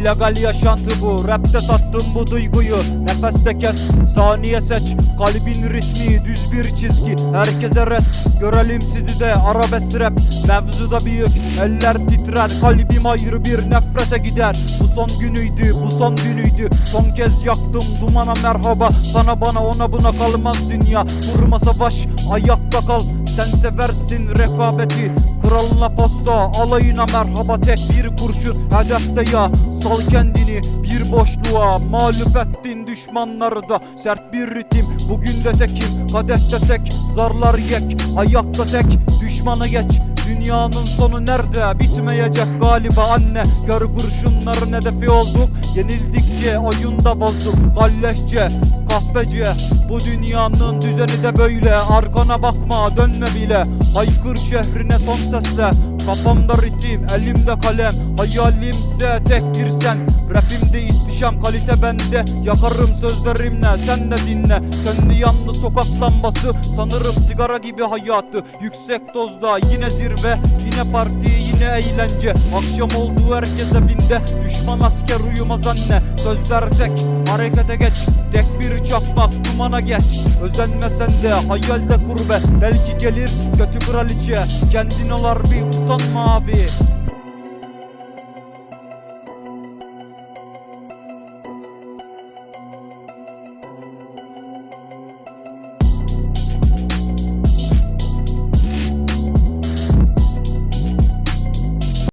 illegal yaşantı bu. Rapte sattım bu duyguyu. Nefeste kes saniye seç. Kalbin ritmi düz bir çizgi. Herkese res görelim sizi de. Arabesk rap Mevzuda büyük eller titrer Kalbim ayrı bir nefrete gider. Bu son günüydü bu son günüydü Son kez yaktım dumana merhaba. Sana bana ona buna kalmaz dünya. Vurma savaş ayakta kal Sen seversin rekabeti. Kralına posta alayına merhaba Tek bir kurşun. Hedefte ya Sal kendini. Bir boşluğa Mağlup ettin düşmanları da. Sert bir ritim bugün de tekim Kadehte sek zarlar yek. Ayakta tek düşmanı geç Dünyanın sonu nerede? Bitmeyecek galiba anne. Kör kurşunların hedefi olduk. Yenildikçe oyunda bozduk. Kalleşçe, kahpece Bu dünyanın düzeni de böyle. Arkana bakma dönme bile. Haykır şehrine son sesle Kafamda ritim, elimde kalem. Hayalimse tek bir sen Rapimde istişam kalite bende. Yakarım sözlerimle sen de dinle. Kendi yanlı sokak lambası Sanırım sigara gibi hayatı. Yüksek dozda yine zirve Yine parti yine eğlence? Akşam oldu herkese binde Düşman asker uyumaz anne. Sözler tek harekete geç. Tek bir çakmak dumana geç. Özenme sen de hayalde kurbe. Belki gelir kötü kraliçe. Kendin olar bir utanma abi